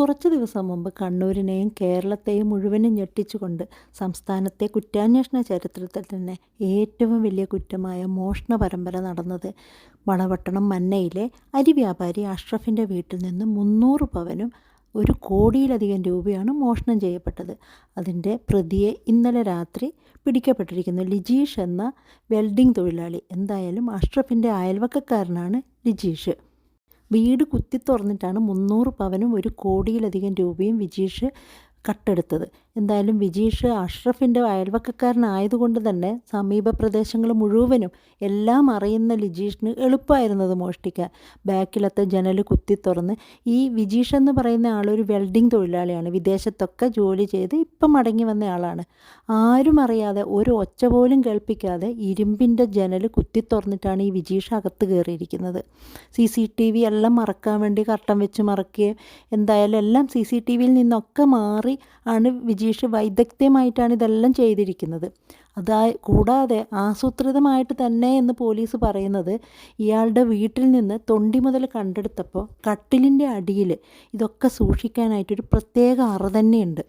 കുറച്ച് ദിവസം മുമ്പ് കണ്ണൂരിനെയും കേരളത്തെയും മുഴുവനും ഞെട്ടിച്ചുകൊണ്ട് സംസ്ഥാനത്തെ കുറ്റാന്വേഷണ ചരിത്രത്തിൽ തന്നെ ഏറ്റവും വലിയ കുറ്റമായ മോഷണ പരമ്പര നടന്നത് വളവട്ടണം മന്നയിലെ അരി വ്യാപാരി അഷ്റഫിന്റെ വീട്ടിൽ നിന്ന് മുന്നൂറ് പവനും ഒരു കോടിയിലധികം രൂപയാണ് മോഷണം ചെയ്യപ്പെട്ടത്. അതിന്റെ പ്രതിയെ ഇന്നലെ രാത്രി പിടിക്കപ്പെട്ടിരിക്കുന്നു ലിജീഷ് എന്ന വെൽഡിംഗ് തൊഴിലാളി. എന്തായാലും അഷ്റഫിന്റെ അയൽവക്കക്കാരനാണ് ലിജീഷ്. വീട് കുത്തി തുറന്നിട്ടാണ് മുന്നൂറ് പവനും ഒരു കോടിയിലധികം രൂപയും വിജീഷ് കട്ടെടുത്തത്. എന്തായാലും വിജീഷ് അഷ്റഫിന്റെ അയൽവക്കക്കാരനായതുകൊണ്ട് തന്നെ സമീപ പ്രദേശങ്ങൾ മുഴുവനും എല്ലാം അറിയുന്ന ലിജീഷിന് എളുപ്പമായിരുന്നത് മോഷ്ടിക്കാൻ. ബാക്കിലത്തെ ജനൽ കുത്തി തുറന്ന് ഈ വിജീഷ് എന്ന് പറയുന്ന ആളൊരു വെൽഡിംഗ് തൊഴിലാളിയാണ്. വിദേശത്തൊക്കെ ജോലി ചെയ്ത് ഇപ്പം മടങ്ങി വന്ന ആളാണ്. ആരും അറിയാതെ ഒരു ഒച്ച പോലും കേൾപ്പിക്കാതെ ഇരുമ്പിന്റെ ജനൽ കുത്തി തുറന്നിട്ടാണ് ഈ വിജീഷ് അകത്ത് കയറിയിരിക്കുന്നത്. സി സി ടി വി എല്ലാം മറക്കാൻ വേണ്ടി കർട്ടൻ വെച്ച് മറക്കുകയും എന്തായാലും എല്ലാം സി സി ടി വിയിൽ നിന്നൊക്കെ മാറി ആണ് വിജീഷ് വൈദഗ്ധ്യമായിട്ടാണ് ഇതെല്ലാം ചെയ്തിരിക്കുന്നത്. അതാ കൂടാതെ ആസൂത്രിതമായിട്ട് തന്നെ എന്ന് പോലീസ് പറയുന്നത് ഇയാളുടെ വീട്ടിൽ നിന്ന് തൊണ്ടി മുതൽ കണ്ടെടുത്തപ്പോൾ കട്ടിലിന്റെ അടിയിൽ ഇതൊക്കെ സൂക്ഷിക്കാനായിട്ടൊരു പ്രത്യേക അറ തന്നെയുണ്ട്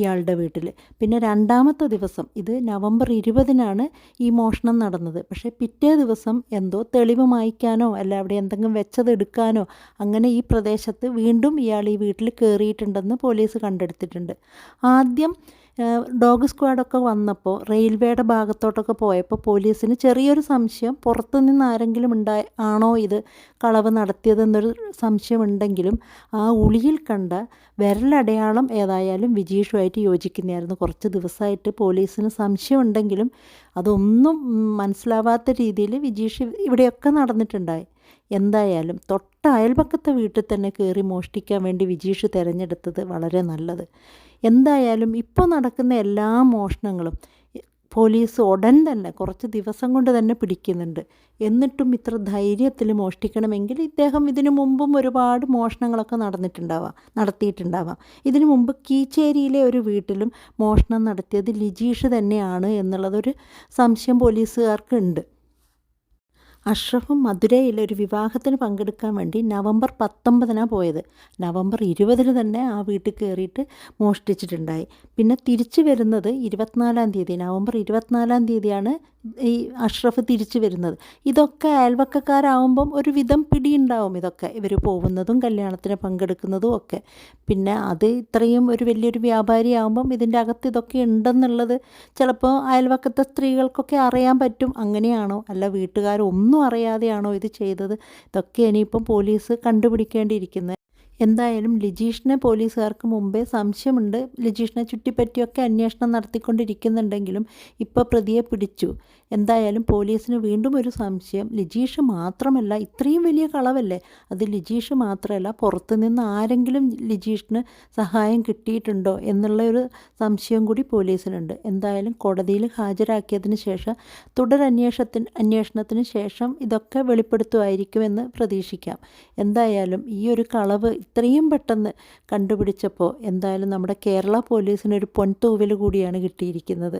ഇയാളുടെ വീട്ടിൽ. പിന്നെ രണ്ടാമത്തെ ദിവസം ഇത് നവംബർ ഇരുപതിനാണ് ഈ മോഷണം നടന്നത്. പക്ഷേ പിറ്റേ ദിവസം എന്തോ തെളിവ് മായ്ക്കാനോ അല്ല അവിടെ എന്തെങ്കിലും വെച്ചതെടുക്കാനോ അങ്ങനെ ഈ പ്രദേശത്ത് വീണ്ടും ഇയാൾ ഈ വീട്ടിൽ കയറിയിട്ടുണ്ടെന്ന് പോലീസ് കണ്ടെടുത്തിട്ടുണ്ട്. ആദ്യം ഡോഗ് സ്ക്വാഡൊക്കെ വന്നപ്പോൾ റെയിൽവേയുടെ ഭാഗത്തോട്ടൊക്കെ പോയപ്പോൾ പോലീസിന് ചെറിയൊരു സംശയം പുറത്തു നിന്ന് ആരെങ്കിലും ഉണ്ടായ ആണോ ഇത് കളവ് നടത്തിയതെന്നൊരു സംശയമുണ്ടെങ്കിലും ആ ഉളിയിൽ കണ്ട വിരലടയാളം ഏതായാലും വിജീഷുമായിട്ട് യോജിക്കുന്നതായിരുന്നു. കുറച്ച് ദിവസമായിട്ട് പോലീസിന് സംശയമുണ്ടെങ്കിലും അതൊന്നും മനസ്സിലാവാത്ത രീതിയിൽ വിജീഷ് ഇവിടെയൊക്കെ നടന്നിട്ടുണ്ടായി. എന്തായാലും തൊട്ട അയൽപക്കത്തെ വീട്ടിൽ തന്നെ കയറി മോഷ്ടിക്കാൻ വേണ്ടി വിജീഷ് തിരഞ്ഞെടുത്തത് വളരെ നല്ലത്. എന്തായാലും ഇപ്പോൾ നടക്കുന്ന എല്ലാ മോഷണങ്ങളും പോലീസ് ഉടൻ തന്നെ കുറച്ച് ദിവസം കൊണ്ട് തന്നെ പിടിക്കുന്നുണ്ട്. എന്നിട്ടും ഇത്ര ധൈര്യത്തിൽ മോഷ്ടിക്കണമെങ്കിൽ ഇദ്ദേഹം ഇതിനു മുമ്പും ഒരുപാട് മോഷണങ്ങളൊക്കെ നടന്നിട്ടുണ്ടാവാം നടത്തിയിട്ടുണ്ടാവാം. ഇതിനു മുമ്പ് കീച്ചേരിയിലെ ഒരു വീട്ടിലും മോഷണം നടത്തിയത് ലിജീഷ് തന്നെയാണ് എന്നുള്ളതൊരു സംശയം പോലീസുകാർക്ക് ഉണ്ട്. അഷ്റഫും മധുരയിൽ ഒരു വിവാഹത്തിന് പങ്കെടുക്കാൻ വേണ്ടി നവംബർ പത്തൊമ്പതിനാണ് പോയത്. നവംബർ ഇരുപതിന് തന്നെ ആ വീട്ടിൽ കയറിയിട്ട് മോഷ്ടിച്ചിട്ടുണ്ടായി. പിന്നെ തിരിച്ചു വരുന്നത് ഇരുപത്തിനാലാം തീയതി. നവംബർ ഇരുപത്തിനാലാം തീയതിയാണ് ഈ അഷ്റഫ് തിരിച്ചു വരുന്നത്. ഇതൊക്കെ അയൽവക്കക്കാരാവുമ്പം ഒരു വിധം പിടിയുണ്ടാവും ഇതൊക്കെ. ഇവർ പോകുന്നതും കല്യാണത്തിന് പങ്കെടുക്കുന്നതും ഒക്കെ. പിന്നെ അത് ഇത്രയും ഒരു വലിയൊരു വ്യാപാരി ആകുമ്പം ഇതിന്റെ അകത്ത് ഇതൊക്കെ ഉണ്ടെന്നുള്ളത് ചിലപ്പോൾ അയൽവക്കത്തെ സ്ത്രീകൾക്കൊക്കെ അറിയാൻ പറ്റും. അങ്ങനെയാണോ? അല്ല വീട്ടുകാരൊന്നും അറിയാതെയാണോ ഇത് ചെയ്തത്? ഇതൊക്കെ ഇനിയിപ്പം പോലീസ് കണ്ടുപിടിക്കേണ്ടിയിരിക്കുന്നത് എന്തായാലും ലിജീഷിനെ പോലീസുകാർക്ക് മുമ്പേ സംശയമുണ്ട്. ലിജീഷിനെ ചുറ്റിപ്പറ്റിയൊക്കെ അന്വേഷണം നടത്തിക്കൊണ്ടിരിക്കുന്നുണ്ടെങ്കിലും ഇപ്പോൾ പ്രതിയെ പിടിച്ചു. എന്തായാലും പോലീസിന് വീണ്ടും ഒരു സംശയം. ലിജീഷ് മാത്രമല്ല ഇത്രയും വലിയ കളവല്ലേ? അത് ലിജീഷ് മാത്രമല്ല പുറത്തുനിന്ന് ആരെങ്കിലും ലിജീഷിന് സഹായം കിട്ടിയിട്ടുണ്ടോ എന്നുള്ള ഒരു സംശയം കൂടി പോലീസിനുണ്ട്. എന്തായാലും കോടതിയിൽ ഹാജരാക്കിയതിന് ശേഷം തുടരന്വേഷണത്തിന് അന്വേഷണത്തിന് ശേഷം ഇതൊക്കെ വെളിപ്പെടുത്തുമായിരിക്കുമെന്ന് പ്രതീക്ഷിക്കാം. എന്തായാലും ഈ ഒരു കളവ് ഇത്രയും പെട്ടെന്ന് കണ്ടുപിടിച്ചപ്പോൾ എന്തായാലും നമ്മുടെ കേരള പോലീസിന് പോലീസിനൊരു പൊൻതൂവൽ കൂടിയാണ് കിട്ടിയിരിക്കുന്നത്.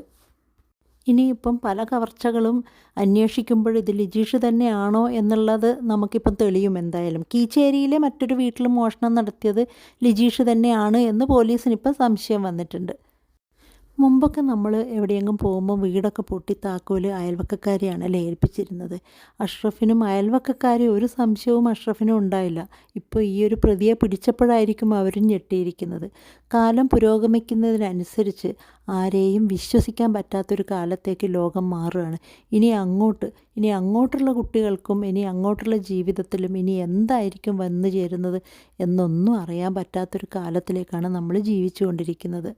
ഇനിയിപ്പം പല കവർച്ചകളും അന്വേഷിക്കുമ്പോൾ ഇത് ലിജീഷ് തന്നെയാണോ എന്നുള്ളത് നമുക്കിപ്പം തെളിയും എന്തായാലും. കീച്ചേരിയിലെ മറ്റൊരു വീട്ടിൽ മോഷണം നടത്തിയത് ലിജീഷ് തന്നെയാണ് എന്ന് പോലീസിനിപ്പം സംശയം വന്നിട്ടുണ്ട്. മുമ്പൊക്കെ നമ്മൾ എവിടെയെങ്കിലും പോകുമ്പോൾ വീടൊക്കെ പൊട്ടി താക്കോൽ അയൽവക്കക്കാരെയാണ് ഏൽപ്പിച്ചിരുന്നത്. അഷ്റഫിനും അയൽവക്കക്കാരെ ഒരു സംശയവും അഷ്റഫിനും ഉണ്ടായില്ല. ഇപ്പോൾ ഈ ഒരു പ്രതിയെ പിടിച്ചപ്പോഴായിരിക്കും അവരും ഞെട്ടിയിരിക്കുന്നത്. കാലം പുരോഗമിക്കുന്നതിനനുസരിച്ച് ആരെയും വിശ്വസിക്കാൻ പറ്റാത്തൊരു കാലത്തേക്ക് ലോകം മാറുകയാണ്. ഇനി അങ്ങോട്ട് ഇനി അങ്ങോട്ടുള്ള കുട്ടികൾക്കും ഇനി അങ്ങോട്ടുള്ള ജീവിതത്തിലും ഇനി എന്തായിരിക്കും വന്നു ചേരുന്നത് എന്നൊന്നും അറിയാൻ പറ്റാത്തൊരു കാലത്തിലേക്കാണ് നമ്മൾ ജീവിച്ചു കൊണ്ടിരിക്കുന്നത്.